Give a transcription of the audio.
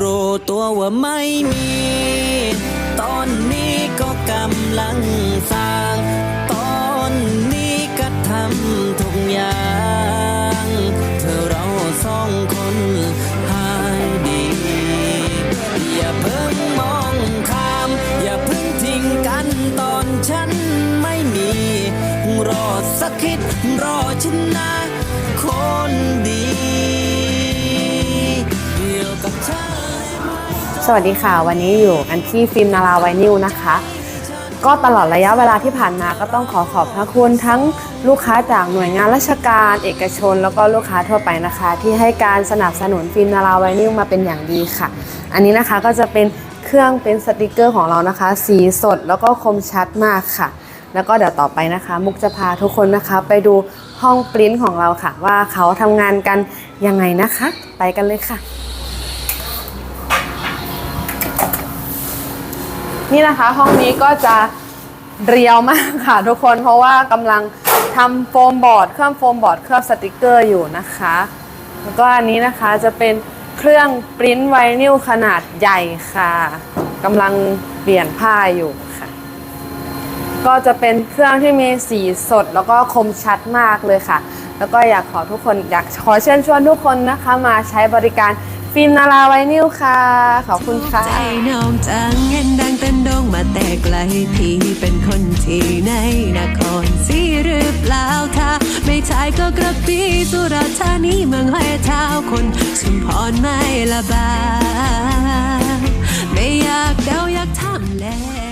รู้ตัวว่าไม่มี ตอนนี้ก็กำลังสร้าง ตอนนี้ก็ทำทุกอย่าง เธอเราสองคนหายดี อย่าเพิ่งมองข้าม อย่าเพิ่งทิ้งกันตอนฉันไม่มี รอสักคิดรอฉันนะคน สวัสดีค่ะ วันนี้อยู่กันที่ฟิล์มนาราไวนิลนะคะ ก็ตลอดระยะเวลาที่ผ่านมาก็ต้องขอขอบพระคุณทั้งลูกค้าจากหน่วยงานราชการ เอกชน แล้วก็ลูกค้าทั่วไปนะคะ ที่ให้การสนับสนุนฟิล์มนาราไวนิลมาเป็นอย่างดีค่ะ อันนี้นะคะก็จะเป็นเครื่องเป็นสติกเกอร์ของเรานะคะ สีสดแล้วก็คมชัดมากค่ะ แล้วก็เดี๋ยวต่อไปนะคะ มุกจะพาทุกคนนะคะ ไปดูห้องปริ้นของเราค่ะ ว่าเขาทำงานกันยังไงนะคะ ไปกันเลยค่ะ นี่นะคะห้องนี้ก็จะเรียวมากค่ะทุกคนเพราะว่ากำลังทำโฟมบอร์ดเครื่องโฟมบอร์ดเครื่องสติกเกอร์อยู่นะคะ แล้วก็อันนี้นะคะจะเป็นเครื่องปริ้นไวนิลขนาดใหญ่ค่ะกำลังเปลี่ยนผ้าอยู่ค่ะ ก็จะเป็นเครื่องที่มีสีสดแล้วก็คมชัดมากเลยค่ะ แล้วก็อยากขอทุกคนอยากขอเชิญชวนทุกคนนะคะ มาใช้บริการฟิล์มนาราไวนิลค่ะ ขอบคุณค่ะ พี่เป็นคนที่ในนครศรีหรือเปล่าถ้าไม่ใช่ก็กระปีสุราษฎร์ธานีเมืองห้อยเท้าคนชุมพรไม่ละบาไม่อยากเดาอยากทำแล้ว